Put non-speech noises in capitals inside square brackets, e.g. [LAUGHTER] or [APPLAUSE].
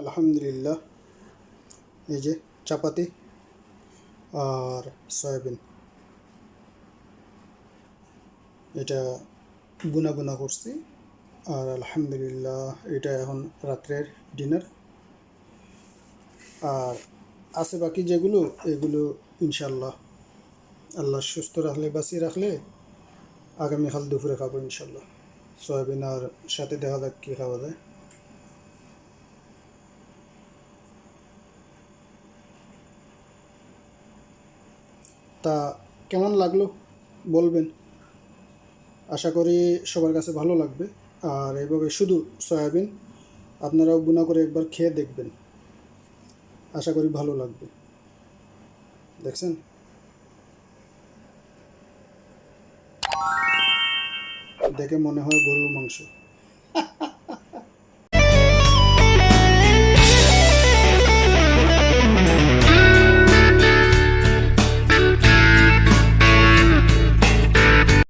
আলহামদুলিল্লাহ এই যে চাপাতি আর সয়াবিন। এটা বুনা বুনা করছি আর আলহামদুলিল্লাহ, এটা এখন রাত্রের ডিনার। আর আছে বাকি যেগুলো, এগুলো ইনশাল্লাহ আল্লাহ সুস্থ রাখলে, বাঁচিয়ে রাখলে আগামীকাল দুপুরে খাব ইনশাল্লাহ সয়াবিন আর সাথে দেখা যাক কী খাওয়া যায়। তা কেমন লাগল বলবেন? আশা করি সবার কাছে ভালো লাগবে। আর এইভাবে শুধু সয়াবিন আপনারাও গুণা করে একবার খেয়ে দেখবেন। আশা করি ভালো লাগবে। দেখছেন? দেখে মনে হয় গরুর মাংস। [LAUGHS]